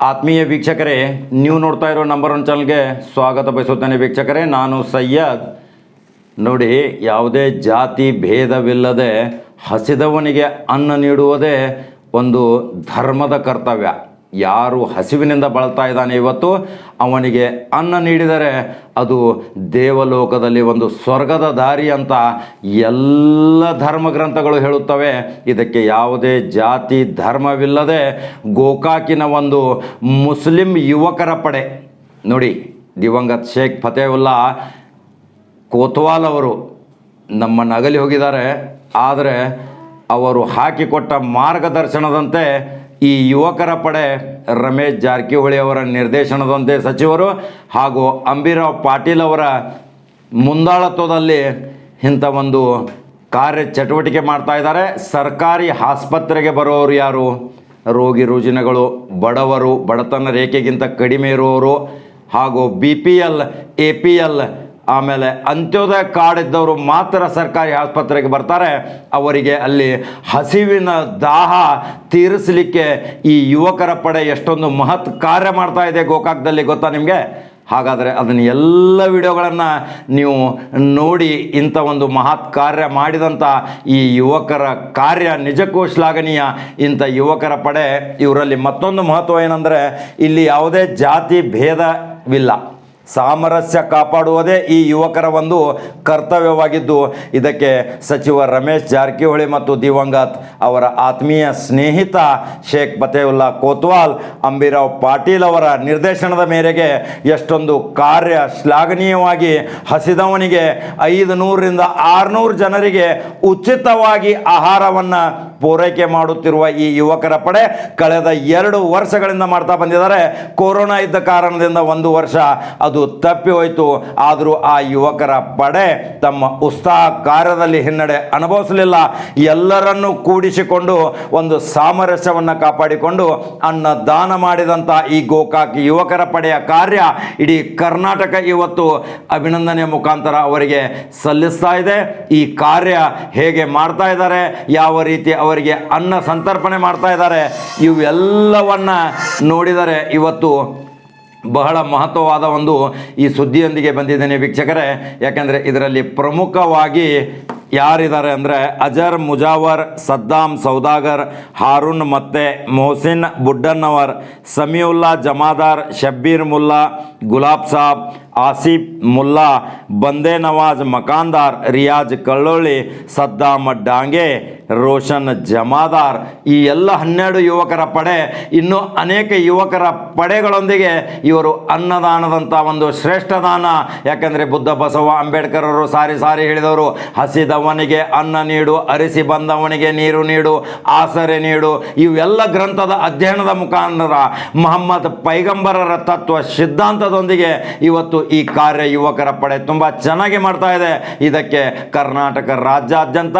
ಆತ್ಮೀಯ ವೀಕ್ಷಕರೇ, ನೀವು ನೋಡ್ತಾ ಇರೋ ನಂಬರ್ ಒನ್ ಚಾನಲ್ಗೆ ಸ್ವಾಗತ ಬಯಸುತ್ತೇನೆ ವೀಕ್ಷಕರೇ. ನಾನು ಸಯ್ಯದ್ ನೋಡಿ, ಯಾವುದೇ ಜಾತಿ ಭೇದವಿಲ್ಲದೆ ಹಸಿದವನಿಗೆ ಅನ್ನ ನೀಡುವುದೇ ಒಂದು ಧರ್ಮದ ಕರ್ತವ್ಯ. ಯಾರು ಹಸಿವಿನಿಂದ ಬಳಲ್ತಾ ಇದ್ದಾನೆ ಇವತ್ತು? ಅವನಿಗೆ ಅನ್ನ ನೀಡಿದರೆ ಅದು ದೇವಲೋಕದಲ್ಲಿ ಒಂದು ಸ್ವರ್ಗದ ದಾರಿ ಅಂತ ಎಲ್ಲ ಧರ್ಮ ಗ್ರಂಥಗಳು ಹೇಳುತ್ತವೆ. ಇದಕ್ಕೆ ಯಾವುದೇ ಜಾತಿ ಧರ್ಮವಿಲ್ಲದೆ ಗೋಕಾಕಿನ ಒಂದು ಮುಸ್ಲಿಂ ಯುವಕರ ಪಡೆ. ನೋಡಿ, ದಿವಂಗತ್ ಶೇಖ್ ಫತೇವುಲ್ಲಾ ಕೋತ್ವಾಲ್ ಅವರು ನಮ್ಮನ್ನು ಅಗಲಿ ಹೋಗಿದ್ದಾರೆ. ಆದರೆ ಅವರು ಹಾಕಿಕೊಟ್ಟ ಮಾರ್ಗದರ್ಶನದಂತೆ ಈ ಯುವಕರ ಪಡೆ ರಮೇಶ್ ಜಾರಕಿಹೊಳಿ ಅವರ ನಿರ್ದೇಶನದಂತೆ ಸಚಿವರು ಹಾಗೂ ಅಂಬಿರಾವ್ ಪಾಟೀಲ್ ಅವರ ಮುಂದಾಳತ್ವದಲ್ಲಿ ಇಂಥ ಒಂದು ಕಾರ್ಯ ಚಟುವಟಿಕೆ ಮಾಡ್ತಾ ಇದ್ದಾರೆ. ಸರ್ಕಾರಿ ಆಸ್ಪತ್ರೆಗೆ ಬರೋರು ಯಾರು? ರೋಗಿ ರುಜಿನಗಳು, ಬಡವರು, ಬಡತನ ರೇಖೆಗಿಂತ ಕಡಿಮೆ ಇರುವವರು ಹಾಗೂ B P L, A P L ಆಮೇಲೆ ಅಂತ್ಯೋದಯ ಕಾರ್ಡ್ ಇದ್ದವರು ಮಾತ್ರ ಸರ್ಕಾರಿ ಆಸ್ಪತ್ರೆಗೆ ಬರ್ತಾರೆ. ಅವರಿಗೆ ಅಲ್ಲಿ ಹಸಿವಿನ ದಾಹ ತೀರಿಸಲಿಕ್ಕೆ ಈ ಯುವಕರ ಪಡೆ ಎಷ್ಟೊಂದು ಮಹತ್ ಕಾರ್ಯ ಮಾಡ್ತಾ ಇದೆ ಗೋಕಾಕ್ದಲ್ಲಿ ಗೊತ್ತಾ ನಿಮಗೆ? ಹಾಗಾದರೆ ಅದನ್ನು ಎಲ್ಲ ವಿಡಿಯೋಗಳನ್ನು ನೀವು ನೋಡಿ ಇಂಥ ಒಂದು ಮಹತ್ ಕಾರ್ಯ ಮಾಡಿದಂಥ ಈ ಯುವಕರ ಕಾರ್ಯ ನಿಜಕ್ಕೂ ಶ್ಲಾಘನೀಯ ಇಂಥ ಯುವಕರ ಪಡೆ. ಇವರಲ್ಲಿ ಮತ್ತೊಂದು ಮಹತ್ವ ಏನಂದರೆ ಇಲ್ಲಿ ಯಾವುದೇ ಜಾತಿ ಭೇದವಿಲ್ಲ. ಸಾಮರಸ್ಯ ಕಾಪಾಡುವುದೇ ಈ ಯುವಕರ ಒಂದು ಕರ್ತವ್ಯವಾಗಿದ್ದು. ಇದಕ್ಕೆ ಸಚಿವ ರಮೇಶ್ ಜಾರಕಿಹೊಳಿ ಮತ್ತು ದಿವಂಗತ್ ಅವರ ಆತ್ಮೀಯ ಸ್ನೇಹಿತ ಶೇಖ್ ಫತೇವುಲ್ಲಾ ಕೋತ್ವಾಲ್, ಅಂಬಿರಾವ್ ಪಾಟೀಲ್ ಅವರ ನಿರ್ದೇಶನದ ಮೇರೆಗೆ ಎಷ್ಟೊಂದು ಕಾರ್ಯ ಶ್ಲಾಘನೀಯವಾಗಿ ಹಸಿದವನಿಗೆ ಐದು ನೂರರಿಂದ ಆರುನೂರು ಜನರಿಗೆ ಉಚಿತವಾಗಿ ಆಹಾರವನ್ನು ಪೂರೈಕೆ ಮಾಡುತ್ತಿರುವ ಈ ಯುವಕರ ಪಡೆ ಕಳೆದ ಎರಡು ವರ್ಷಗಳಿಂದ ಮಾಡ್ತಾ ಬಂದಿದ್ದಾರೆ. ಕೊರೋನಾ ಇದ್ದ ಕಾರಣದಿಂದ ಒಂದು ವರ್ಷ ಅದು ತಪ್ಪಿ ಹೋಯಿತು. ಆದರೂ ಆ ಯುವಕರ ಪಡೆ ತಮ್ಮ ಉತ್ಸಾಹ ಕಾರ್ಯದಲ್ಲಿ ಹಿನ್ನಡೆ ಅನುಭವಿಸಲಿಲ್ಲ. ಎಲ್ಲರನ್ನು ಕೂಡಿಸಿಕೊಂಡು ಒಂದು ಸಾಮರಸ್ಯವನ್ನು ಕಾಪಾಡಿಕೊಂಡು ಅನ್ನ ದಾನ ಮಾಡಿದಂಥ ಈ ಗೋಕಾಕ್ ಯುವಕರ ಪಡೆಯ ಕಾರ್ಯ ಇಡೀ ಕರ್ನಾಟಕ ಇವತ್ತು ಅಭಿನಂದನೆಯ ಮುಖಾಂತರ ಅವರಿಗೆ ಸಲ್ಲಿಸ್ತಾ ಇದೆ. ಈ ಕಾರ್ಯ ಹೇಗೆ ಮಾಡ್ತಾ ಇದ್ದಾರೆ, ಯಾವ ರೀತಿ ಅವರಿಗೆ ಅನ್ನ ಸಂತರ್ಪಣೆ ಮಾಡ್ತಾ ಇದ್ದಾರೆ, ಇವೆಲ್ಲವನ್ನ ನೋಡಿದರೆ ಇವತ್ತು ಬಹಳ ಮಹತ್ವವಾದ ಒಂದು ಈ ಸುದ್ದಿಯೊಂದಿಗೆ ಬಂದಿದ್ದೇನೆ ವೀಕ್ಷಕರೇ. ಯಾಕೆಂದರೆ ಇದರಲ್ಲಿ ಪ್ರಮುಖವಾಗಿ ಯಾರಿದ್ದಾರೆ ಅಂದರೆ ಅಜರ್ ಮುಜಾವರ್, ಸದ್ದಾಂ ಸೌದಾಗರ್ ಹಾರೂನ್ ಮತ್ತೆ ಮೊಹಸಿನ್ ಬುಡ್ಡನ್ನವರ್, ಸಮೀವುಲ್ಲಾ ಜಮಾದಾರ್, ಶಬ್ಬೀರ್ ಮುಲ್ಲಾ, ಗುಲಾಬ್ ಸಾಬ್ ಆಸಿಫ್ ಮುಲ್ಲಾ, ಬಂದೇ ನವಾಜ್, ಮಕಾಂದಾರ್, ರಿಯಾಜ್ ಕಳ್ಳೊಳ್ಳಿ, ಸದ್ದಾಮ ಡಾಂಗೆ ರೋಷನ್ ಜಮಾದಾರ್ ಈ ಎಲ್ಲ ಹನ್ನೆರಡು ಯುವಕರ ಪಡೆ, ಇನ್ನೂ ಅನೇಕ ಯುವಕರ ಪಡೆಗಳೊಂದಿಗೆ ಇವರು ಅನ್ನದಾನದಂಥ ಒಂದು ಶ್ರೇಷ್ಠ ದಾನ. ಯಾಕಂದರೆ ಬುದ್ಧ ಬಸವ ಅಂಬೇಡ್ಕರ್ ಅವರು ಸಾರಿ ಸಾರಿ ಹೇಳಿದವರು, ಹಸಿದವನಿಗೆ ಅನ್ನ ನೀಡು, ಅರಿಸಿ ಬಂದವನಿಗೆ ನೀರು ನೀಡು, ಆಸರೆ ನೀಡು. ಇವೆಲ್ಲ ಗ್ರಂಥದ ಅಧ್ಯಯನದ ಮುಖಾಂತರ ಮೊಹಮ್ಮದ್ ಪೈಗಂಬರರ ತತ್ವ ಸಿದ್ಧಾಂತದೊಂದಿಗೆ ಇವತ್ತು ಈ ಕಾರ್ಯ ಯುವಕರ ಪಡೆ ತುಂಬ ಚೆನ್ನಾಗಿ ಮಾಡ್ತಾ ಇದೆ. ಇದಕ್ಕೆ ಕರ್ನಾಟಕ ರಾಜ್ಯಾದ್ಯಂತ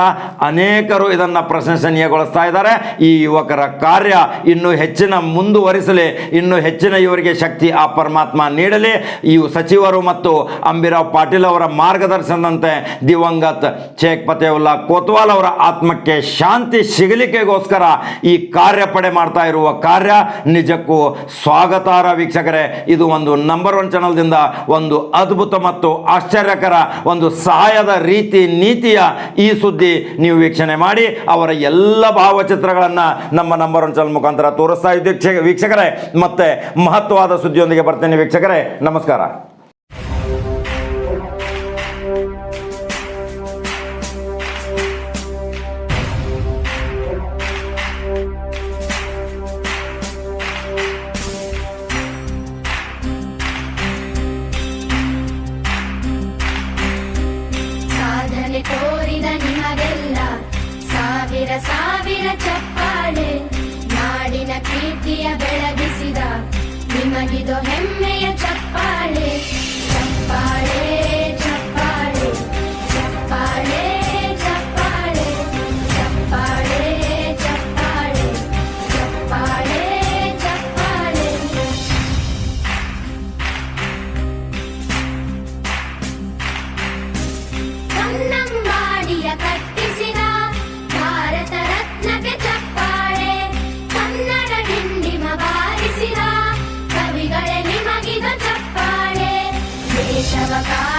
ಅನೇಕರು ಇದನ್ನು ಪ್ರಶಂಸನೀಯಗೊಳಿಸ್ತಾ ಇದ್ದಾರೆ. ಈ ಯುವಕರ ಕಾರ್ಯ ಇನ್ನೂ ಹೆಚ್ಚಿನ ಮುಂದುವರಿಸಲಿ, ಇನ್ನೂ ಹೆಚ್ಚಿನ ಇವರಿಗೆ ಶಕ್ತಿ ಆ ಪರಮಾತ್ಮ ನೀಡಲಿ. ಈ ಸಚಿವರು ಮತ್ತು ಅಂಬಿರಾವ್ ಪಾಟೀಲ್ ಅವರ ಮಾರ್ಗದರ್ಶನದಂತೆ ದಿವಂಗತ್ ಶೇಖ್ ಫತೇವುಲ್ಲಾ ಕೋತ್ವಾಲ್ ಅವರ ಆತ್ಮಕ್ಕೆ ಶಾಂತಿ ಸಿಗಲಿಕ್ಕೆಗೋಸ್ಕರ ಈ ಕಾರ್ಯಪಡೆ ಮಾಡ್ತಾ ಇರುವ ಕಾರ್ಯ. ನಿಜಕ್ಕೂ ಸ್ವಾಗತಾರ್ಹ ವೀಕ್ಷಕರೇ, ಇದು ಒಂದು ನಂಬರ್ ಒನ್ ಚಾನಲ್ದಿಂದ ಒಂದು ಅದ್ಭುತ ಮತ್ತು ಆಶ್ಚರ್ಯಕರ ಒಂದು ಸಹಾಯದ ರೀತಿ ನೀತಿಯ ಈ ಸುದ್ದಿ ನೀವು ವೀಕ್ಷಣೆ ಮಾಡಿ ಅವರ ಎಲ್ಲ ಭಾವಚಿತ್ರಗಳನ್ನು ನಮ್ಮ ನಂಬರ್ ಒನ್ ಚಾನಲ್ ಮುಖಾಂತರ ತೋರಿಸ್ತಾ ಇದ್ದೀವಿ ವೀಕ್ಷಕರೇ, ಮತ್ತೆ ಮಹತ್ವವಾದ ಸುದ್ದಿಯೊಂದಿಗೆ ಬರ್ತೇನೆ ವೀಕ್ಷಕರೇ, ನಮಸ್ಕಾರ. ಚಪ್ಪಾಳೆ ನಾಡಿನ ಕೀರ್ತಿಯ ಬೆಳಗಿಸಿದ ನಿಮಗಿದು ಹೆಮ್ಮೆಯ ಚಪ್ಪಾಳೆ ಚಪ್ಪಾಳೆ ಚಪ್ಪಾಳೆ ಚಪ್ಪಾಳೆ ಚಪ್ಪಾಳೆ ಚಪ್ಪಾಳೆ ಚಪ್ಪಾಳೆ ಚಪ್ಪಾಳೆ ಚಪ್ಪಾಳೆ ಕನ್ನಂಬಾಡಿಯ ಕಟ್ಟಿಸಿದ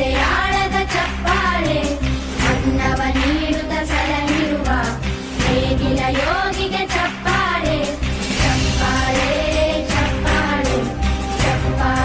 they are.